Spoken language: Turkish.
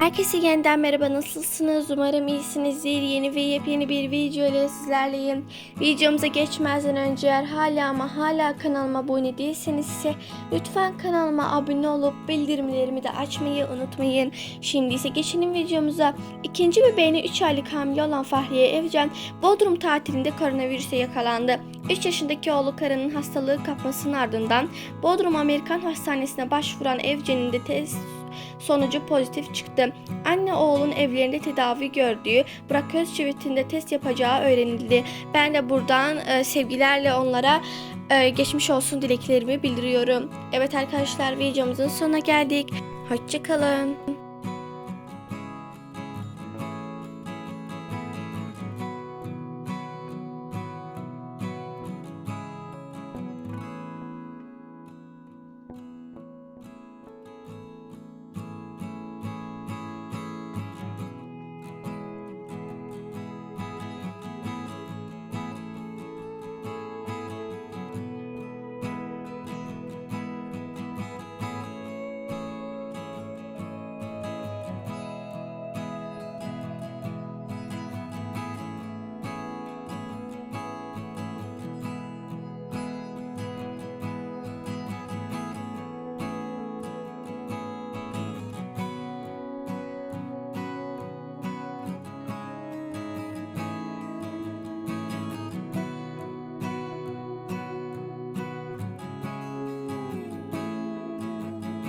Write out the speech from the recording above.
Herkese yeniden merhaba nasılsınız? Umarım iyisinizdir. Yeni ve yepyeni bir video ile sizlerleyim. Videomuza geçmezden önce eğer hala ama hala kanalıma abone değilseniz ise lütfen kanalıma abone olup bildirimlerimi de açmayı unutmayın. Şimdi ise geçelim videomuza. İkinci bebeğine 3 aylık hamile olan Fahriye Evcen Bodrum tatilinde koronavirüse yakalandı. 3 yaşındaki oğlu karının hastalığı kapmasının ardından Bodrum Amerikan Hastanesi'ne başvuran Evcen'in de test sonucu pozitif çıktı. Anne oğlun evlerinde tedavi gördüğü Burak Özçivit'in de test yapacağı öğrenildi. Ben de buradan e, sevgilerle onlara e, geçmiş olsun dileklerimi bildiriyorum. Evet arkadaşlar videomuzun sonuna geldik. Hoşçakalın.